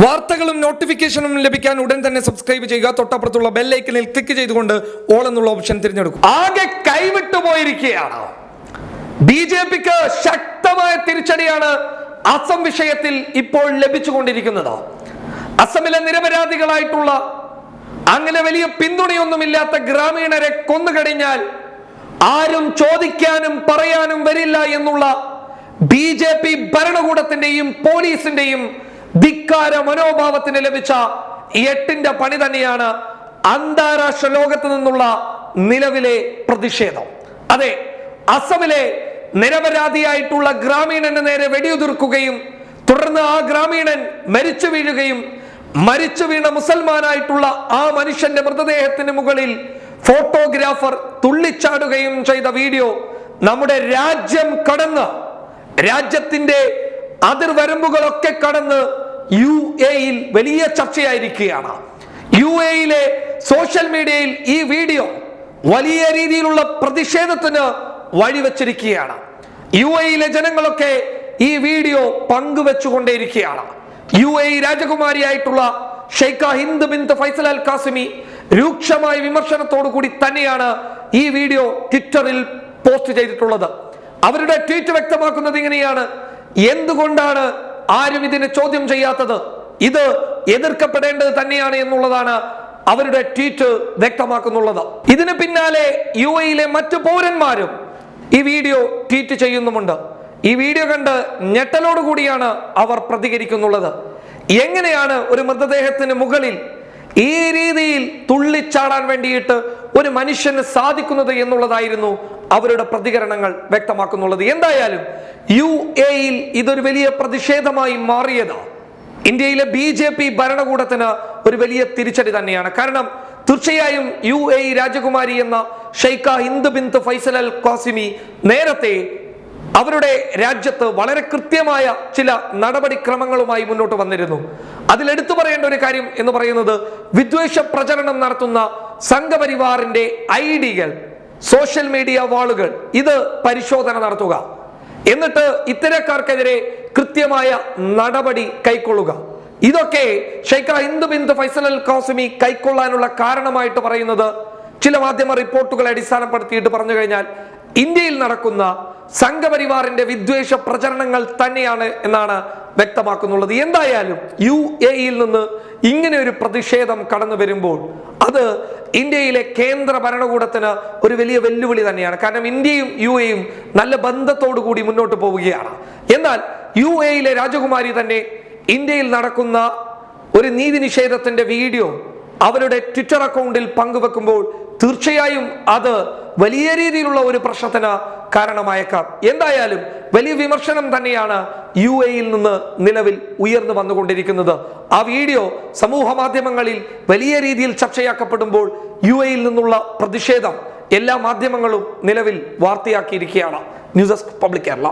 വാർത്തകളും നോട്ടിഫിക്കേഷനും ലഭിക്കാൻ ഉടൻ തന്നെ സബ്സ്ക്രൈബ് ചെയ്യുക. തൊട്ടപ്പുറത്തുള്ള ബെല്ലൈക്കനിൽ ക്ലിക്ക് ചെയ്തുകൊണ്ട് ഓൾ എന്നുള്ള ഓപ്ഷൻ തിരഞ്ഞെടുക്കും ആകെ കൈവിട്ടു പോയിരിക്കുകയാണ്. ബി ജെ പിക്ക് ശക്തമായ തിരിച്ചടിയാണ് അസം വിഷയത്തിൽ ഇപ്പോൾ ലഭിച്ചുകൊണ്ടിരിക്കുന്നത്. അസമിലെ നിരപരാധികളായിട്ടുള്ള അങ്ങനെ വലിയ പിന്തുണയൊന്നുമില്ലാത്ത ഗ്രാമീണരെ കൊന്നുകഴിഞ്ഞാൽ ആരും ചോദിക്കാനും പറയാനും വരില്ല എന്നുള്ള ബി ജെ പി ഭരണകൂടത്തിന്റെയും പോലീസിന്റെയും ധിക്കാര മനോഭാവത്തിന് ലഭിച്ച എട്ടിന്റെ പണി തന്നെയാണ് അന്താരാഷ്ട്ര ലോകത്ത് നിന്നുള്ള നിലവിലെ പ്രതിഷേധം. അതെ അസമിലെ നിരപരാധിയായിട്ടുള്ള ഗ്രാമീണന് നേരെ വെടിയുതിർക്കുകയും തുടർന്ന് ആ ഗ്രാമീണൻ മരിച്ചു വീഴുകയും മരിച്ചു വീണ മുസൽമാനായിട്ടുള്ള ആ മനുഷ്യന്റെ മൃതദേഹത്തിന് മുകളിൽ ഫോട്ടോഗ്രാഫർ തുള്ളിച്ചാടുകയും ചെയ്ത വീഡിയോ നമ്മുടെ രാജ്യം കടന്ന് രാജ്യത്തിന്റെ അതിർവരമ്പുകളൊക്കെ കടന്ന് യു എയിൽ വലിയ ചർച്ചയായിരിക്കുകയാണ്. യു എയിലെ സോഷ്യൽ മീഡിയയിൽ ഈ വീഡിയോ വലിയ രീതിയിലുള്ള പ്രതിഷേധത്തിന് വഴിവെച്ചിരിക്കുകയാണ്. യു എയിലെ ജനങ്ങളൊക്കെ ഈ വീഡിയോ പങ്കുവെച്ചുകൊണ്ടേയിരിക്കുകയാണ്. U A രാജകുമാരിയായിട്ടുള്ള Sheikha Hind bint Faisal Al Qasimi രൂക്ഷമായ വിമർശനത്തോടു കൂടി തന്നെയാണ് ഈ വീഡിയോ ട്വിറ്ററിൽ പോസ്റ്റ് ചെയ്തിട്ടുള്ളത്. അവരുടെ ട്വീറ്റ് വ്യക്തമാക്കുന്നത് ഇങ്ങനെയാണ്. എന്തുകൊണ്ടാണ് ആരും ഇതിനെ ചോദ്യം ചെയ്യാത്തത്? ഇത് എതിർക്കപ്പെടേണ്ടത് തന്നെയാണ് എന്നുള്ളതാണ് അവരുടെ ട്വീറ്റ് വ്യക്തമാക്കുന്നുള്ളത്. ഇതിന് പിന്നാലെ യു എയിലെ മറ്റു പൗരന്മാരും ഈ വീഡിയോ ട്വീറ്റ് ചെയ്യുന്നുമുണ്ട്. ഈ വീഡിയോ കണ്ട് ഞെട്ടലോടുകൂടിയാണ് അവർ പ്രതികരിക്കുന്നുള്ളത്. എങ്ങനെയാണ് ഒരു മൃതദേഹത്തിന് മുകളിൽ ഈ രീതിയിൽ തുള്ളിച്ചാടാൻ വേണ്ടിയിട്ട് ഒരു മനുഷ്യന് സാധിക്കുന്നത് എന്നുള്ളതായിരുന്നു അവരുടെ പ്രതികരണങ്ങൾ വ്യക്തമാക്കുന്നുള്ളത്. എന്തായാലും യു എയിൽ ഇതൊരു വലിയ പ്രതിഷേധമായി മാറിയതാണ് ഇന്ത്യയിലെ ബി ജെ പി ഭരണകൂടത്തിന് ഒരു വലിയ തിരിച്ചടി തന്നെയാണ്. കാരണം തീർച്ചയായും യു എ രാജകുമാരി എന്ന Sheikha Hind bint Faisal Al Qasimi നേരത്തെ അവരുടെ രാജ്യത്ത് വളരെ കൃത്യമായ ചില നടപടിക്രമങ്ങളുമായി മുന്നോട്ട് വന്നിരുന്നു. അതിൽ എടുത്തു പറയേണ്ട ഒരു കാര്യം എന്ന് പറയുന്നത് വിദ്വേഷ പ്രചരണം നടത്തുന്ന സംഘപരിവാറിന്റെ ഐ ഡികൾ സോഷ്യൽ മീഡിയ വാളുകൾ ഇത് പരിശോധന നടത്തുക. എന്നിട്ട് ഇത്തരക്കാർക്കെതിരെ കൃത്യമായ നടപടി കൈക്കൊള്ളുക. ഇതൊക്കെ Sheikha Hind Bindu Faisal Al Qasimi കൈക്കൊള്ളാനുള്ള കാരണമായിട്ട് പറയുന്നത് ചില മാധ്യമ റിപ്പോർട്ടുകളെ അടിസ്ഥാനപ്പെടുത്തിയിട്ട് പറഞ്ഞു കഴിഞ്ഞാൽ ഇന്ത്യയിൽ നടക്കുന്ന സംഘപരിവാറിന്റെ വിദ്വേഷ പ്രചരണങ്ങൾ തന്നെയാണ് എന്നാണ് വ്യക്തമാക്കുന്നുള്ളത്. എന്തായാലും യു എയിൽ നിന്ന് ഇങ്ങനെ ഒരു പ്രതിഷേധം കടന്നു വരുമ്പോൾ അത് ഇന്ത്യയിലെ കേന്ദ്ര ഭരണകൂടത്തിന് ഒരു വലിയ വെല്ലുവിളി തന്നെയാണ്. കാരണം ഇന്ത്യയും യു എയും നല്ല ബന്ധത്തോടു കൂടി മുന്നോട്ട് പോവുകയാണ്. എന്നാൽ യു എയിലെ രാജകുമാരി തന്നെ ഇന്ത്യയിൽ നടക്കുന്ന ഒരു നീതി നിഷേധത്തിന്റെ വീഡിയോ അവരുടെ ട്വിറ്റർ അക്കൗണ്ടിൽ പങ്കുവെക്കുമ്പോൾ തീർച്ചയായും അത് വലിയ രീതിയിലുള്ള ഒരു പ്രശ്നത്തിന് കാരണമായേക്കാം. എന്തായാലും വലിയ വിമർശനം തന്നെയാണ് യു എയിൽ നിന്ന് നിലവിൽ ഉയർന്നു വന്നുകൊണ്ടിരിക്കുന്നത്. ആ വീഡിയോ സമൂഹ മാധ്യമങ്ങളിൽ വലിയ രീതിയിൽ ചർച്ചയാക്കപ്പെടുമ്പോൾ യു എയിൽ നിന്നുള്ള പ്രതിഷേധം എല്ലാ മാധ്യമങ്ങളും നിലവിൽ വാർത്തയാക്കിയിരിക്കുകയാണ്. News desk public Kerala.